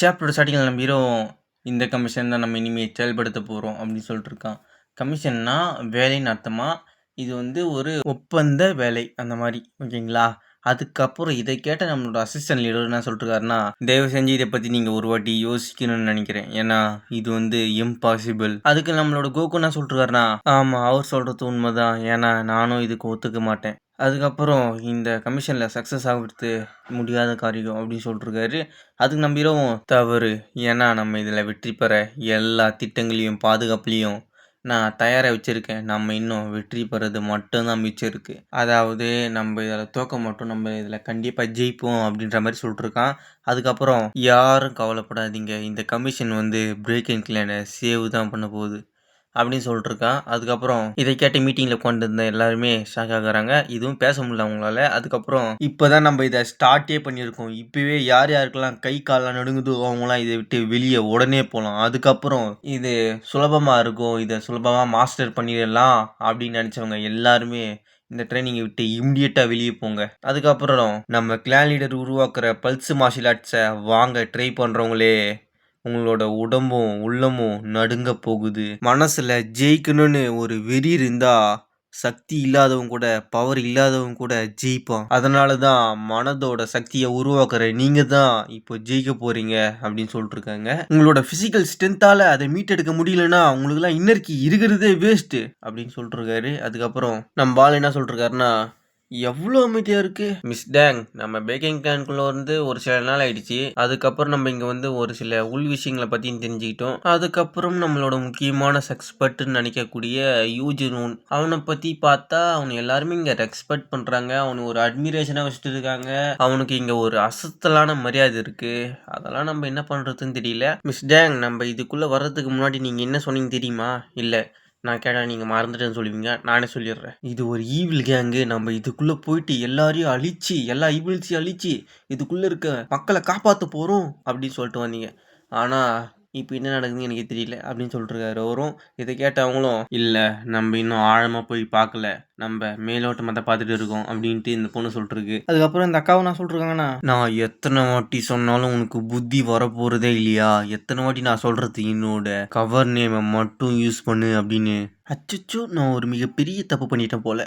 Chapter ஸ்டார்டிங்கில் நம்ம hero இந்த கமிஷன் தான் நம்ம இனிமேல் செயல்படுத்த போகிறோம் அப்படின்னு சொல்லிட்டு இருக்கான். கமிஷன்னா வேலைன்னு அர்த்தமாக இது வந்து ஒரு ஒப்பந்த வேலை அந்த மாதிரி ஓகேங்களா? அதுக்கப்புறம் இதை கேட்ட நம்மளோட அசிஸ்டன்ட் லீடர் என்ன சொல்லிட்டுருக்காருன்னா தயவு செஞ்சு இதை பற்றி நீங்கள் ஒரு வாட்டி யோசிக்கணும்னு நினைக்கிறேன். ஏன்னா இது வந்து இம்பாசிபிள் அதுக்கு நம்மளோட கோகு என்ன ஆமாம் அவர் சொல்கிறது உண்மைதான். ஏன்னா நானும் இதுக்கு ஒத்துக்க மாட்டேன். அதுக்கப்புறம் இந்த கமிஷனில் சக்ஸஸ் ஆகிறது முடியாத காரியம் அப்படின்னு சொல்லிட்டுருக்காரு அதுக்கு நம்பிடவும் தவறு. ஏன்னா நம்ம இதில் வெற்றி பெற எல்லா திட்டங்களையும் பாதுகாப்புலேயும் நான் தயாராக வச்சுருக்கேன். நம்ம இன்னும் வெற்றி பெறது மட்டும்தான் மிச்சம் இருக்குது அதாவது நம்ம இதில் தோக்க மட்டும். நம்ம இதில் கண்டிப்பாக ஜெயிப்போம் அப்படின்ற மாதிரி சொல்லிட்டுருக்கான் அதுக்கப்புறம் யாரும் கவலைப்படாதீங்க. இந்த கமிஷன் வந்து பிரேக் அண்ட் சேவ் தான் பண்ண போகுது. அப்படின்னு சொல்லிட்டுருக்கான் அதுக்கப்புறம் இதை கேட்டு மீட்டிங்கில் உட்காந்து இருந்த எல்லாருமே ஷாக் ஆகுறாங்க. இதுவும் பேச முடியல அவங்களால. அதுக்கப்புறம் இப்போ தான் நம்ம இதை ஸ்டார்ட்டே பண்ணியிருக்கோம். இப்போவே யார் யாருக்கெல்லாம் கை காலெலாம் நடுங்குதோ அவங்களாம் இதை விட்டு வெளியே உடனே போகலாம் அதுக்கப்புறம் இது சுலபமாக இருக்கும். இதை சுலபமாக மாஸ்டர் பண்ணிடலாம் அப்படின்னு நினச்சவங்க எல்லாருமே இந்த ட்ரைனிங்கை விட்டு இம்மிடியட்டாக வெளியே போங்க. அதுக்கப்புறம் நம்ம கிளான் லீடர் உருவாக்குற பல்ஸ் மார்ஷியல் ஆர்ட்ஸை வாங்க ட்ரை பண்ணுறவங்களே உங்களோட உடம்பும் உள்ளமும் நடுங்க போகுது. மனசில் ஜெயிக்கணும்னு ஒரு வெறி இருந்தால் சக்தி இல்லாதவங்க கூட பவர் இல்லாதவங்க கூட ஜெயிப்பான் அதனால தான் மனதோட சக்தியை உருவாக்குற நீங்கள் தான் இப்போ ஜெயிக்க போகிறீங்க அப்படின்னு சொல்லிட்டுருக்காங்க. உங்களோட ஃபிசிக்கல் ஸ்ட்ரென்த்தால் அதை மீட்டெடுக்க முடியலன்னா உங்களுக்குலாம் இன்னர்க்கு இருக்கிறதே வேஸ்ட்டு அப்படின்னு சொல்லிட்டுருக்காரு. அதுக்கப்புறம் நம்ம ஆள் என்ன சொல்லிட்டுருக்காருன்னா எவ்வளோ அமைதியாக இருக்குது மிஸ் டேங் நம்ம பேக்கிங் கேனுக்குள்ளே வந்து ஒரு சில நாள் ஆயிடுச்சு. அதுக்கப்புறம் நம்ம இங்கே வந்து ஒரு சில உள் விஷயங்களை பற்றியும் தெரிஞ்சுக்கிட்டோம். அதுக்கப்புறம் நம்மளோட முக்கியமான செக்ஸ்பர்ட்னு நினைக்கக்கூடிய யூஜினூன் அவனை பற்றி பார்த்தா அவனை எல்லாருமே இங்கே ரெஸ்பெக்ட் பண்ணுறாங்க அவனை ஒரு அட்மிரேஷனாக வச்சுட்டு இருக்காங்க. அவனுக்கு இங்கே ஒரு அசத்தலான மரியாதை இருக்குது அதெல்லாம் நம்ம என்ன பண்ணுறதுன்னு தெரியல. மிஸ் டேங் நம்ம இதுக்குள்ளே வர்றதுக்கு முன்னாடி நீங்கள் என்ன சொன்னீங்க தெரியுமா? இல்லை. நான் கேட்டால் நீங்கள் மறந்துட்டேன்னு சொல்லுவீங்க. நானே சொல்லிடுறேன். இது ஒரு ஈவில் கேங்கு நம்ம இதுக்குள்ளே போயிட்டு எல்லாரையும் அழிச்சு எல்லா ஈவில்ஸையும் அழிச்சு இதுக்குள்ளே இருக்க மக்களை காப்பாற்ற போகிறோம் அப்படின்னு சொல்லிட்டு வந்தீங்க. ஆனால் இப்போ என்ன நடக்குதுன்னு எனக்கு தெரியல அப்படின்னு சொல்லிட்டுருக்காரு. அவரும் இதை கேட்டவங்களும் இல்லை நம்ம இன்னும் ஆழமாக போய் பார்க்கல. நம்ம மேலோட்டமாக தான் பார்த்துட்டு இருக்கோம் அப்படின்ட்டு இந்த பொண்ணு சொல்லிட்டுருக்கு. அதுக்கப்புறம் இந்த அக்காவை நான் சொல்லிருக்காங்கண்ணா நான் எத்தனை வாட்டி சொன்னாலும் உனக்கு புத்தி வரப்போகிறதே இல்லையா? எத்தனை வாட்டி நான் சொல்கிறது என்னோட கவர் நேமை மட்டும் யூஸ் பண்ணு அப்படின்னு. அச்சச்சோ நான் ஒரு மிகப்பெரிய தப்பு பண்ணிட்டேன் போல்.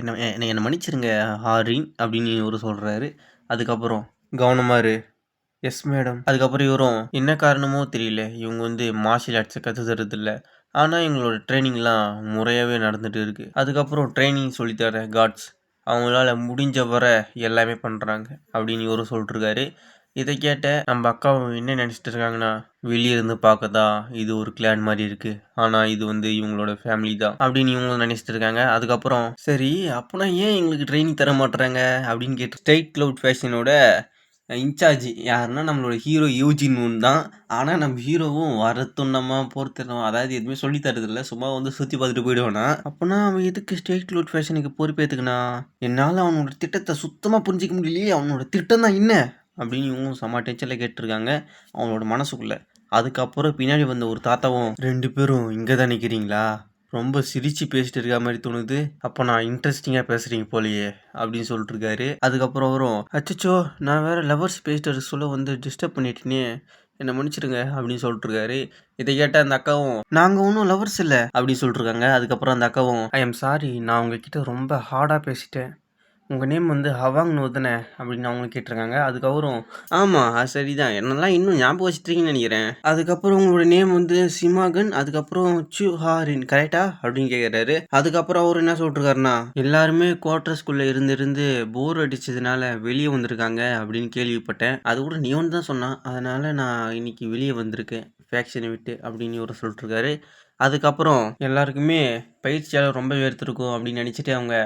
என்ன என்னை என்னை மன்னிச்சிருங்க ஹாரின் அப்படின்னு ஒரு சொல்கிறாரு அதுக்கப்புறம் கவனமாக இரு. எஸ் மேடம் அதுக்கப்புறம் இவரும் என்ன காரணமோ தெரியல. இவங்க வந்து மார்ஷியல் ஆர்ட்ஸை கற்றுத்தரது இல்லை ஆனால் இவங்களோட ட்ரைனிங்லாம் முறையாகவே நடந்துட்டு இருக்குது அதுக்கப்புறம் ட்ரைனிங் சொல்லித்தர காட்ஸ் அவங்களால முடிஞ்ச வர எல்லாமே பண்ணுறாங்க அப்படின்னு இவரும் சொல்லிட்டுருக்காரு. இதை கேட்ட நம்ம அக்காவும் என்ன நினச்சிட்டு இருக்காங்கன்னா வெளியே இருந்து பார்க்கதா இது ஒரு கிளான் மாதிரி இருக்குது ஆனால் இது வந்து இவங்களோட ஃபேமிலி தான் அப்படின்னு இவங்களும் நினச்சிட்டு இருக்காங்க. அதுக்கப்புறம் சரி அப்போனா ஏன் எங்களுக்கு ட்ரைனிங் தர மாட்டுறாங்க அப்படின்னு கேட்டு ஸ்ட்ரைட் க்ளவுட் ஃபேஷனோட இன்சார்ஜ் யாருன்னா நம்மளோட ஹீரோ யூஜின் ஒன் தான். ஆனால் நம்ம ஹீரோவும் வரத்துண்ணமாக பொறுத்துறோம் அதாவது எதுவுமே சொல்லி தரதில்ல. சும்மா வந்து சுற்றி பார்த்துட்டு போயிடுவானா. அப்போனா அவன் எதுக்கு ஸ்டேட் லூட் ஃபேஷனுக்கு பொறுப்பேற்றுக்கணா என்னால் அவனோட திட்டத்தை சுத்தமாக புரிஞ்சிக்க முடியலையே. அவனோட திட்டம் தான் என்ன? அப்படின்னு இவங்க செம்ம டென்ஷனில் கேட்டிருக்காங்க. அவனோட மனசுக்குள்ளே. அதுக்கப்புறம் பின்னாடி வந்த ஒரு தாத்தாவும் ரெண்டு பேரும் இங்கே தான் நிற்கிறீங்களா ரொம்ப சிரித்து பேசிட்டு இருக்க மாதிரி தோணுது. அப்போ நான் இன்ட்ரெஸ்டிங்காக பேசுகிறீங்க போலியே அப்படின்னு சொல்லிட்டு இருக்காரு. அதுக்கப்புறம் வரும் அச்சச்சோ நான் வேறு லவர்ஸ் பேசிட்டு சொல்ல வந்து டிஸ்டர்ப் பண்ணிட்டேனே என்னை மன்னிச்சிடுங்க அப்படின்னு சொல்லிட்டு இருக்காரு. இதை கேட்ட அந்த அக்காவும் நாங்கள் ஒன்றும் லவர்ஸ் இல்லை அப்படின்னு சொல்லிட்டு இருக்காங்க. அதுக்கப்புறம் அந்த அக்காவும் ஐ எம் சாரி நான் உங்ககிட்ட ரொம்ப ஹார்டாக பேசிட்டேன். உங்கள் நேம் வந்து ஹவாங் நூதனை அப்படின்னு அவங்க கேட்டிருக்காங்க. அதுக்கப்புறம் ஆமாம் அது சரிதான். என்னெல்லாம் இன்னும் ஞாபகம் வச்சுட்டீங்கன்னு நினைக்கிறேன். அதுக்கப்புறம் உங்களோட நேம் வந்து சிமாகன் அதுக்கப்புறம் சு ஹாரின் கரெக்டா அப்படின்னு கேட்குறாரு அதுக்கப்புறம் அவர் என்ன சொல்லிட்டுருக்காருன்னா எல்லாருமே குவார்டர்ஸ்குள்ளே இருந்திருந்து போர் அடிச்சதுனால வெளியே வந்திருக்காங்க அப்படின்னு கேள்விப்பட்டேன். அது கூட நீ ஒன்று தான் சொன்னான். அதனால் நான் இன்னைக்கு வெளியே வந்திருக்கேன். ஃபேக்ஷனை விட்டு அப்படின்னு இவர் சொல்லிட்டுருக்காரு. அதுக்கப்புறம் எல்லாருக்குமே பயிற்சியாளர் ரொம்ப வேர்த்திருக்கும் அப்படின்னு நினச்சிட்டு அவங்க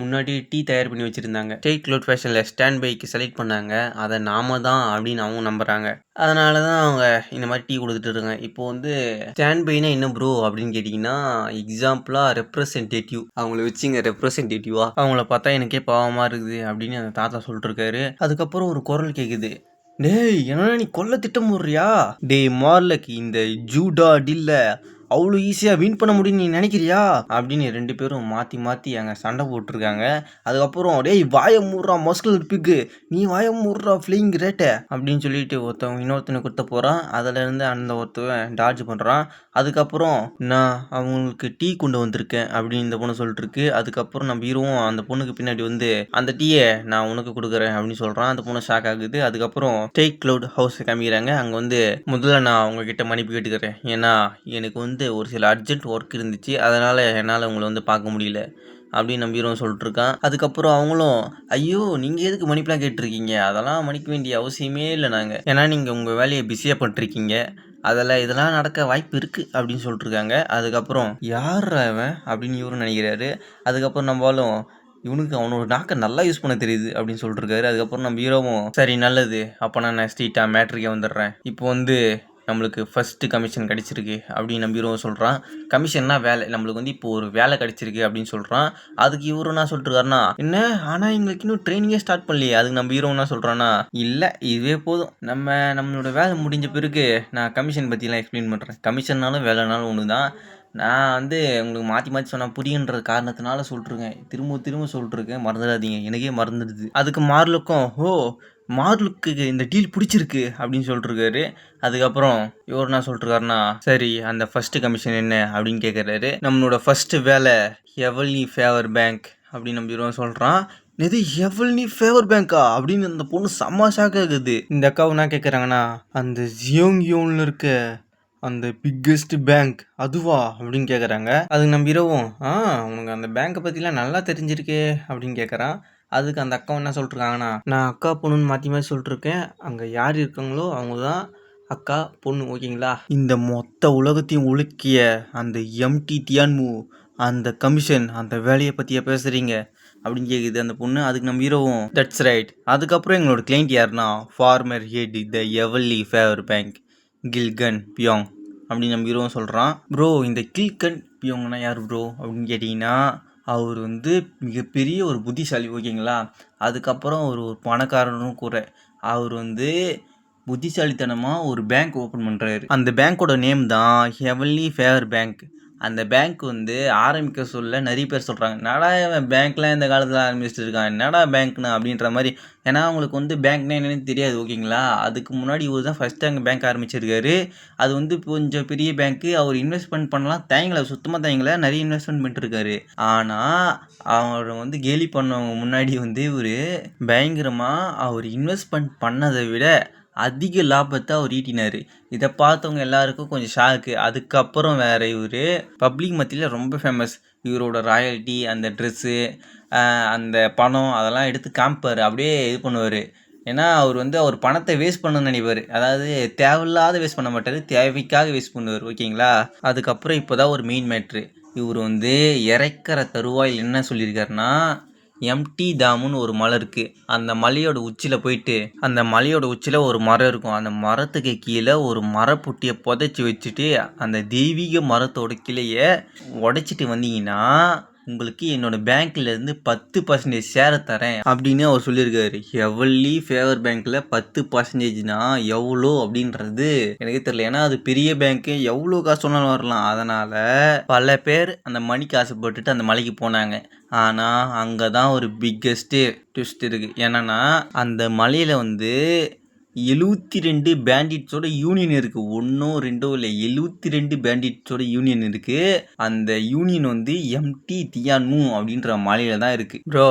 முன்னாடி டீ தயார் பண்ணி வச்சுருந்தாங்க. ஸ்டேட் க்ளோட் ஃபேஷனில் ஸ்டாண்ட் பைக்கு செலக்ட் பண்ணாங்க. அதை நாம தான் அப்படின்னு அவங்க நம்புகிறாங்க அதனால தான் அவங்க இந்த மாதிரி டீ கொடுத்துட்டு இருக்காங்க. இப்போ வந்து ஸ்டாண்ட் பைனா என்ன ப்ரோ அப்படின்னு கேட்டிங்கன்னா எக்ஸாம்பிளாக ரெப்ரசன்டேட்டிவ் அவங்கள வச்சுங்க ரெப்ரசன்டேட்டிவா அவங்கள பார்த்தா எனக்கே பாவமாக இருக்குது அப்படின்னு அந்த தாத்தா சொல்லிட்டுருக்காரு. அதுக்கப்புறம் ஒரு குரல் கேட்குது டேய் என்ன நீ கொல்ல திட்டம் போடுறியா? டேய் மார்லக் இந்த ஜூடா டில்ல அவ்வளோ ஈஸியாக வின் பண்ண முடியும் நீ நினைக்கிறியா? அப்படின்னு ரெண்டு பேரும் மாற்றி மாற்றி அங்கே சண்டை போட்டிருக்காங்க. அதுக்கப்புறம் டேய் வாய மூடுறா மஸ்கல் பிக்கு. நீ வாய மூடுறா ஃப்ளைங் ரேட்டை அப்படின்னு சொல்லிட்டு ஒருத்தவங்க இன்னொருத்தனை குத்த போகிறான் அதுலேருந்து அந்த ஒருத்தவன் டார்ஜ் பண்ணுறான் அதுக்கப்புறம் நான் அவங்களுக்கு டீ கொண்டு வந்திருக்கேன் அப்படின்னு இந்த பொண்ணு சொல்லிட்டுருக்கு. அதுக்கப்புறம் நம்ம ஹீரோவும் அந்த பொண்ணுக்கு பின்னாடி வந்து அந்த டீயை நான் உனக்கு கொடுக்குறேன் அப்படின்னு சொல்கிறான் அந்த பொண்ணு ஷாக் ஆகுது. அதுக்கப்புறம் டேக் க்ளவுட் ஹவுஸை காமிக்கிறாங்க அங்கே வந்து முதல்ல நான் அவங்கக்கிட்ட மன்னிப்பு கேட்டுக்கிறேன். ஏன்னா எனக்கு வந்து ஒரு சில அர்ஜென்ட் ஒர்க் இருந்துச்சு. அதனால் என்னால் உங்களை வந்து பார்க்க முடியல அப்படின்னு நம்பிரும் சொல்லிட்டுருக்கான். அதுக்கப்புறம் அவங்களும் ஐயோ நீங்கள் எதுக்கு மன்னிப்பெலாம் கேட்டிருக்கீங்க? அதெல்லாம் மன்னிக்க வேண்டிய அவசியமே இல்லை நாங்கள் ஏன்னா நீங்கள் உங்கள் வேலையை பிஸியாக பண்ணிருக்கீங்க அதில் இதெல்லாம் நடக்க வாய்ப்பு இருக்குது அப்படின்னு சொல்லிட்டுருக்காங்க. அதுக்கப்புறம் யார் அவன் அப்படின்னு இவரும் நினைக்கிறாரு. அதுக்கப்புறம் நம்மளும் இவனுக்கு அவனோட நாக்கை நல்லா யூஸ் பண்ண தெரியுது அப்படின்னு சொல்லிட்டுருக்காரு. அதுக்கப்புறம் நம்ம ஹீரோவும் சரி நல்லது. அப்போ நான் ஸ்ட்ரீட்டாக மேட்ரிக்கே வந்துடுறேன். இப்போ வந்து நம்மளுக்கு ஃபஸ்ட்டு கமிஷன் கிடச்சிருக்கு அப்படின்னு நம்ம சொல்கிறான் கமிஷன்னா வேலை. நம்மளுக்கு வந்து இப்போ ஒரு வேலை கிடச்சிருக்கு அப்படின்னு சொல்கிறான் அதுக்கு இவரு என்ன சொல்லிட்டுருக்காருனா என்ன? ஆனால் எங்களுக்கு இன்னும் ட்ரைனிங்கே ஸ்டார்ட் பண்ணலையே. அதுக்கு நம்ம ஹீரோ என்ன சொல்கிறான்னா இல்லை இதுவே போதும். நம்ம நம்மளோட வேலை முடிஞ்ச பிறகு நான் கமிஷன் பற்றிலாம் எக்ஸ்பிளைன் பண்ணுறேன் கமிஷன்னாலும் வேலைனாலும் ஒன்று தான் நான் வந்து உங்களுக்கு மாற்றி மாற்றி சொன்னால் புரியுன்ற காரணத்தினால சொல்லிட்டுருக்கேன். திரும்ப திரும்ப சொல்லிட்டுருக்கேன். மறந்துடாதீங்க. எனக்கே மறந்துடுது. அதுக்கு மார்லுக்கும் ஓ மார்லுக்கு இந்த டீல் பிடிச்சிருக்கு அப்படின்னு சொல்லிட்டுருக்காரு. அதுக்கப்புறம் இவர் என்ன சொல்லிட்டுருக்காருன்னா சரி அந்த ஃபஸ்ட்டு கமிஷன் என்ன? அப்படின்னு கேட்குறாரு நம்மளோட ஃபஸ்ட்டு வேலை எவல்லி ஃபேவர் பேங்க் அப்படின்னு நம்பிடுவோம் சொல்கிறான் இது எவல்னி ஃபேவர் பேங்க்கா அப்படின்னு அந்த பொண்ணு செம்ம ஷாக் இந்த அக்காவை என்ன கேட்குறாங்கன்னா அந்த ஜியோங் இருக்க அந்த பிக்கெஸ்ட் பேங்க் அதுவா அப்படின்னு கேட்குறாங்க அதுக்கு நம்ம இரவும் ஆ உனக்கு அந்த பேங்க்கை பற்றிலாம் நல்லா தெரிஞ்சிருக்கே அப்படின்னு கேட்குறான் அதுக்கு அந்த அக்கா என்ன சொல்லிட்டுருக்காங்கன்னா நான் அக்கா பொண்ணுன்னு மாற்றி மாற்றி சொல்லிட்டுருக்கேன் அங்கே யார் இருக்காங்களோ அவங்க தான் அக்கா பொண்ணு ஓகேங்களா? இந்த மொத்த உலகத்தையும் உலுக்கிய அந்த எம்டி தியான்மு அந்த கமிஷன் அந்த வேலையை பற்றியே பேசுகிறீங்க அப்படின்னு கேட்குது அந்த பொண்ணு. அதுக்கு நம்ம ஹீரோவும் தட்ஸ் ரைட் அதுக்கப்புறம் எங்களோட கிளைண்ட் யாருன்னா former head the heavenly favour bank கில்கன் பியோங் அப்படின்னு நம்ம ஹீரோவும் சொல்கிறான் ப்ரோ இந்த கில்கன் பியோங்னா யார் ப்ரோ அப்படின்னு கேட்டிங்கன்னா அவர் வந்து மிகப்பெரிய ஒரு புத்திசாலி ஓகேங்களா? அதுக்கப்புறம் ஒரு ஒரு பணக்காரனும் கூட. அவர் வந்து புத்திசாலித்தனமாக ஒரு பேங்க் ஓப்பன் பண்ணுறாரு அந்த பேங்க்கோட நேம் தான் ஹெவன்லி ஃபேவர் பேங்க் அந்த பேங்க் வந்து ஆரம்பிக்க சொல்ல நிறைய பேர் சொல்கிறாங்க என்னடா இவன் பேங்க்லாம் இந்த காலத்தில் ஆரம்பிச்சிட்டு இருக்கான்? என்னடா பேங்க்னு அப்படின்ற மாதிரி. ஏன்னா அவங்களுக்கு வந்து பேங்க்னா என்னென்னு தெரியாது ஓகேங்களா அதுக்கு முன்னாடி இவர் தான் ஃபஸ்ட்டு அங்கே பேங்க் ஆரம்பிச்சிருக்காரு. அது வந்து கொஞ்சம் பெரிய பேங்க்கு அவர் இன்வெஸ்ட்மெண்ட் பண்ணலாம். தேங்கலை சுத்தமாக தேங்கலை நிறைய இன்வெஸ்ட்மெண்ட் பண்ணிட்டுருக்காரு. ஆனால் அவரை வந்து கேலி பண்ணவங்க முன்னாடி வந்து இவர் பயங்கரமாக அவர் இன்வெஸ்ட்மெண்ட் பண்ணதை விட அதிக லாபத்தை அவர் ஈட்டினார். இதை பார்த்தவங்க எல்லாருக்கும் கொஞ்சம் ஷாக்கு அதுக்கப்புறம் வேறு இவர் பப்ளிக் மத்தியில் ரொம்ப ஃபேமஸ் இவரோட ராயல்ட்டி அந்த ட்ரெஸ்ஸு அந்த பணம் அதெல்லாம் எடுத்து காமிப்பார். அப்படியே இது பண்ணுவார். ஏன்னா அவர் வந்து அவர் பணத்தை வேஸ்ட் பண்ணணும்னு நினைப்பார். அதாவது தேவையில்லாத வேஸ்ட் பண்ண மாட்டார். தேவைக்காக வேஸ்ட் பண்ணுவார். ஓகேங்களா? அதுக்கப்புறம் இப்போ தான் ஒரு மெயின் மேட்ரு இவர் வந்து இறக்கிற தருவாயில் என்ன சொல்லியிருக்காருன்னா எம்டி தாமுன்னு ஒரு மலை இருக்குது அந்த மலையோட உச்சியில் போயிட்டு அந்த மலையோட உச்சியில் ஒரு மரம் இருக்கும். அந்த மரத்துக்கு கீழே ஒரு மரப்புட்டியை புதைச்சி வச்சுட்டு அந்த தெய்வீக மரத்தோட கிளையை உடைச்சிட்டு வந்தீங்கன்னா உங்களுக்கு என்னோட பேங்க்லேருந்து பத்து பர்சன்டேஜ் ஷேரை தரேன் அப்படின்னு அவர் சொல்லியிருக்காரு. எவ்வளி ஃபேவர் பேங்க்கில் பத்து பர்சன்டேஜ்னா எவ்வளோ அப்படின்றது எனக்கு தெரியல. ஏன்னா அது பெரிய பேங்க்கு எவ்வளோ காசு சொன்னாலும் வரலாம். அதனால் பல பேர் அந்த மணிக்கு ஆசைப்பட்டுட்டு அந்த மலைக்கு போனாங்க. ஆனால் அங்கே தான் ஒரு பிக்கெஸ்ட்டு ட்விஸ்ட் இருக்குது என்னென்னா அந்த மலையில் வந்து எழுபத்தி ரெண்டு பேண்டிட்ஸோட யூனியன் இருக்குது ஒன்றோ ரெண்டோ இல்லை எழுபத்தி ரெண்டு பேண்டிட்ஸோட யூனியன் இருக்குது அந்த யூனியன் வந்து எம்டி தியான்மு அப்படின்ற மலையில் தான் இருக்குது ப்ரோ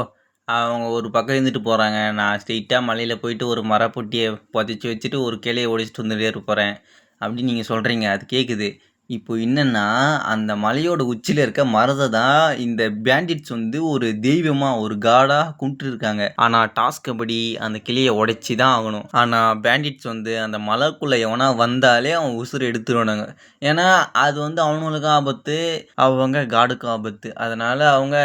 அவங்க ஒரு பக்கம் இருந்துட்டு போகிறாங்க நான் ஸ்ட்ரெயிட்டாக மலையில் போயிட்டு ஒரு மரப்பொட்டியை புதைச்சி வச்சுட்டு ஒரு கிளையை ஒடிச்சிட்டு வந்துட்டே போகிறேன் அப்படின்னு நீங்கள் சொல்கிறீங்க அது கேட்குது இப்போ என்னன்னா, அந்த மலையோட உச்சியில இருக்க மரத்தை தான் இந்த பேண்டிட்ஸ் வந்து ஒரு தெய்வமா, ஒரு காடா கும்பிட்டுருக்காங்க. ஆனா டாஸ்க் படி அந்த கிளைய உடைச்சி தான் ஆகணும். ஆனா பேண்டிட்ஸ் வந்து அந்த மலைக்குள்ள எவனா வந்தாலே அவன் உசுர எடுத்துருவானுங்க. ஏன்னா, அது வந்து அவனுங்களுக்கும் ஆபத்து, அவங்க காடுக்கும் ஆபத்து. அதனால அவங்க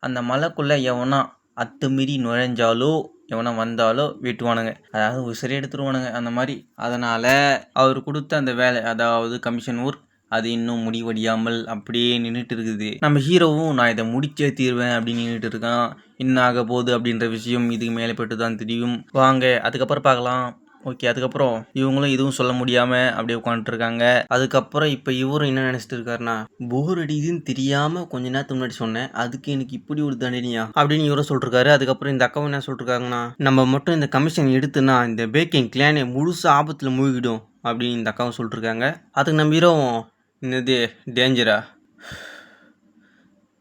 அந்த மலைக்குள்ள எவனா அத்துமீறி நுழைஞ்சாலோ, எவனா வந்தாலோ வெட்டுவானுங்க. அதாவது உசுரே எடுத்துருவானுங்க அந்த மாரி. அதனால அவர் குடுத்த அந்த வேலை, அதாவது கமிஷன் ஒர்க் அது இன்னும் முடிவடியாமல் அப்படியே நின்றுட்டு இருக்குது நம்ம ஹீரோவும் நான் இதை முடிச்சே தீர்வேன் அப்படின்னு நின்றுட்டு இருக்கான் என்ன ஆக போகுது அப்படின்ற விஷயம் இதுக்கு மேலே போட்டு தான் தெரியும். வாங்க அதுக்கப்புறம் பார்க்கலாம். ஓகே அதுக்கப்புறம் இவங்களும் எதுவும் சொல்ல முடியாமல் அப்படியே உட்காந்துட்ருக்காங்க அதுக்கப்புறம் இப்போ இவரும் என்ன நினச்சிட்டு இருக்காருன்னா போர் அடிக்குதுன்னு தெரியாமல் கொஞ்ச நேரத்துக்கு முன்னாடி சொன்னேன். அதுக்கு எனக்கு இப்படி ஒரு தண்டனையா? அப்படின்னு இவரும் சொல்லிருக்காரு அதுக்கப்புறம் இந்த அக்காவும் என்ன சொல்லிருக்காங்கன்னா நம்ம மட்டும் இந்த கமிஷன் எடுத்துனா இந்த பேக்கிங் கிளானே முழுசு ஆபத்தில் மூழ்கிடும் அப்படின்னு இந்த அக்காவும் சொல்லிட்டுருக்காங்க. அதுக்கு நம்ம ஹீரோவும் என்னது டேஞ்சரா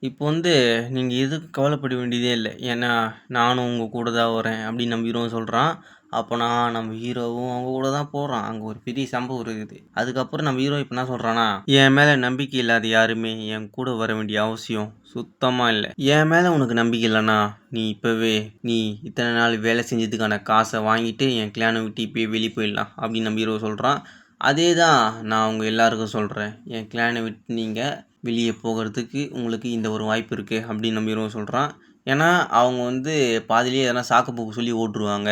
இப்போ வந்து நீங்கள் எதுக்கு கவலைப்பட வேண்டியதே இல்லை. ஏன்னா நானும் உங்கள் கூட தான் வரேன் அப்படின்னு நம்ம ஹீரோவும் சொல்கிறான் அப்போனா நம்ம ஹீரோவும் அவங்க கூட தான் போகிறான் அங்கே ஒரு பெரிய சம்பவம் இருக்குது. அதுக்கப்புறம் நம்ம ஹீரோ இப்போ என்ன சொல்கிறான்னா என் மேலே நம்பிக்கை இல்லாத யாருமே என் கூட வர வேண்டிய அவசியம் சுத்தமாக இல்லை. என் மேலே உனக்கு நம்பிக்கை இல்லைன்னா நீ இப்போவே நீ இத்தனை நாள் வேலை செஞ்சதுக்கான காசை வாங்கிட்டு என் கிளானை விட்டு இப்போயே வெளியே போயிடலாம். அப்படின்னு நம்ம ஹீரோ சொல்கிறான் அதே தான் நான் உங்கள் எல்லாருக்கும் சொல்கிறேன் என் கிளானை விட்டு நீங்கள் வெளியே போகிறதுக்கு உங்களுக்கு இந்த ஒரு வாய்ப்பு இருக்குது அப்படின்னு நம்பிடுவோம் சொல்கிறான் ஏன்னா அவங்க வந்து பாதியிலேயே எதனா சாக்கு போக்கு சொல்லி ஓட்டுருவாங்க.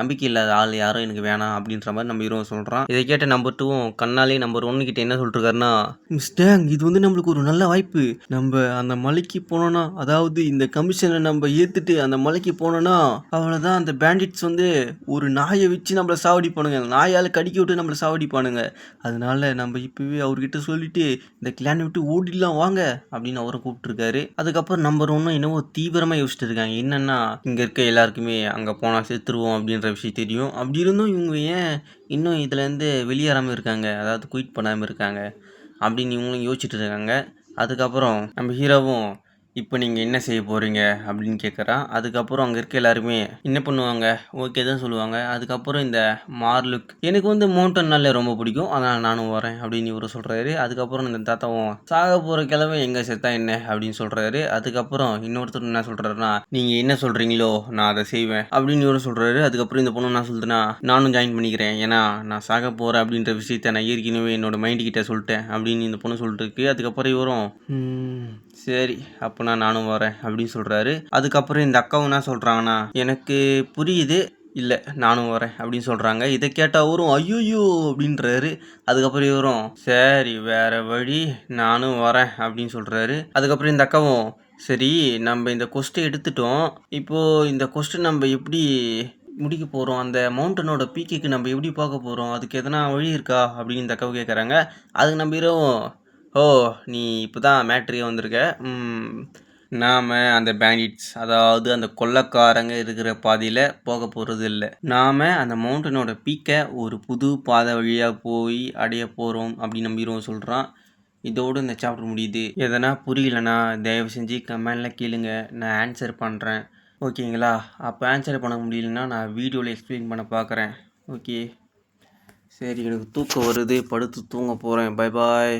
நம்பிக்கை இல்லாத ஆள் யாரும் எனக்கு வேணாம் அப்படின்ற மாதிரி நம்ம ஹீரோ சொல்கிறான் இதை கேட்ட நம்பர் டூவும் கண்ணாலே நம்பர் ஒன்று கிட்ட என்ன சொல்லிட்டுருக்காருன்னா மிஸ்டேங் இது வந்து நம்மளுக்கு ஒரு நல்ல வாய்ப்பு. நம்ம அந்த மலைக்கு போனோன்னா அதாவது இந்த கமிஷனை நம்ம ஏற்றுட்டு அந்த மலைக்கு போனோன்னா அவ்வளோதான் அந்த பேண்டிட்ஸ் வந்து ஒரு நாயை வச்சு நம்மளை சாவடிப்பானுங்க. அந்த நாயால் கடிக்க விட்டு நம்மளை சாவடிப்பானுங்க. அதனால நம்ம இப்போவே அவர்கிட்ட சொல்லிட்டு இந்த கிளானை விட்டு ஓடிடலாம் வாங்க அப்படின்னு அவரை கூப்பிட்டுருக்காரு. அதுக்கப்புறம் நம்பர் ஒன்றும் என்னவோ தீவிரமாக யோசிச்சுட்டு இருக்காங்க. என்னென்னா இங்கே இருக்க எல்லாருக்குமே அங்கே போனால் செத்துருவோம் அப்படின்ற விஷயம் தெரியும். அப்படி இருந்தும் இவங்க ஏன் இன்னும் இதுலேருந்து வெளியேறாமல் இருக்காங்க? அதாவது குயிட் பண்ணாமல் இருக்காங்க. அப்படின்னு இவங்களும் யோசிச்சுட்டு இருக்காங்க. அதுக்கப்புறம் நம்ம ஹீரோவும் இப்போ நீங்கள் என்ன செய்ய போகிறீங்க அப்படின்னு கேட்குறான் அதுக்கப்புறம் அங்கே இருக்க எல்லாருமே என்ன பண்ணுவாங்க? ஓகே தான் சொல்லுவாங்க. அதுக்கப்புறம் இந்த மார்லுக். எனக்கு வந்து மவுண்டன் நாளே ரொம்ப பிடிக்கும். அதனால் நானும் வரேன் அப்படின்னு இவர் சொல்கிறாரு அதுக்கப்புறம் இந்த தாத்தாவும் சாக போகிற கிழமை எங்கே செத்தா என்ன? அப்படின்னு சொல்கிறாரு அதுக்கப்புறம் இன்னொருத்தர் என்ன சொல்கிறாருன்னா நீங்கள் என்ன சொல்கிறீங்களோ நான் அதை செய்வேன். அப்படின்னு இவரும் சொல்கிறாரு அதுக்கப்புறம் இந்த பொண்ணு என்ன சொல்லுதுன்னா நானும் ஜாயின் பண்ணிக்கிறேன். ஏன்னா நான் சாக போகிறேன் அப்படின்ற விஷயத்த நான் ஏற்கனவே என்னோட மைண்டு கிட்டே சொல்லிட்டேன். அப்படின்னு இந்த பொண்ணு சொல்லிட்டு இருக்கு. அதுக்கப்புறம் இவரும் சரி. அப்போ அப்போனா நானும் வரேன் அப்படின்னு சொல்கிறாரு அதுக்கப்புறம் இந்த அக்காவும் என்ன சொல்கிறாங்கன்னா எனக்கு புரியுது. இல்லை நானும் வரேன் அப்படின்னு சொல்கிறாங்க இதை கேட்டால் அவரும் ஐயோயோ அப்படின்றாரு. அதுக்கப்புறம் இவரும் சரி வேற வழி. நானும் வரேன் அப்படின்னு சொல்கிறாரு அதுக்கப்புறம் இந்த அக்காவும் சரி நம்ம இந்த கொஸ்ட்டை எடுத்துட்டோம். இப்போது இந்த கொஸ்ட்டு நம்ம எப்படி முடிக்க போகிறோம் அந்த மவுண்டனோட பீக்குக்கு நம்ம எப்படி பார்க்க போகிறோம் அதுக்கு எதனா வழி இருக்கா? அப்படின்னு இந்த அக்காவை கேட்குறாங்க அதுக்கு நம்ம இரவும் ஓ நீ இப்போ தான் மேட்ரியே வந்திருக்க? நாம் அந்த பேண்டிட்ஸ் அதாவது அந்த கொள்ளைக்காரங்க இருக்கிற பாதையில் போக போகிறது இல்லை. நாம் அந்த மவுண்டனோட பீக்கை ஒரு புது பாதை வழியாக போய் அடைய போகிறோம் அப்படின்னு நம்பிடுவோம் சொல்கிறான் இதோடு இந்த சாப்டர் முடியுது. எதனா புரியலனா தயவு செஞ்சு கமெண்டில் கேளுங்க. நான் ஆன்சர் பண்ணுறேன் ஓகேங்களா? அப்போ ஆன்சர் பண்ண முடியலன்னா நான் வீடியோவில் எக்ஸ்பிளைன் பண்ண பார்க்குறேன் ஓகே. சரி எனக்கு தூக்கம் வருது. படுத்து தூங்க போகிறேன் பை பாய்